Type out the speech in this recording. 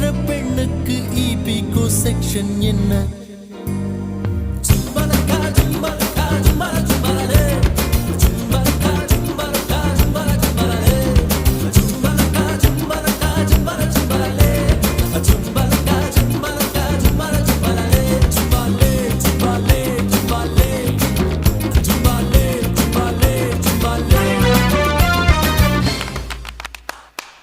என்ற பெண்ணுக்கு இபிகோ செக்ஷன் என்ன?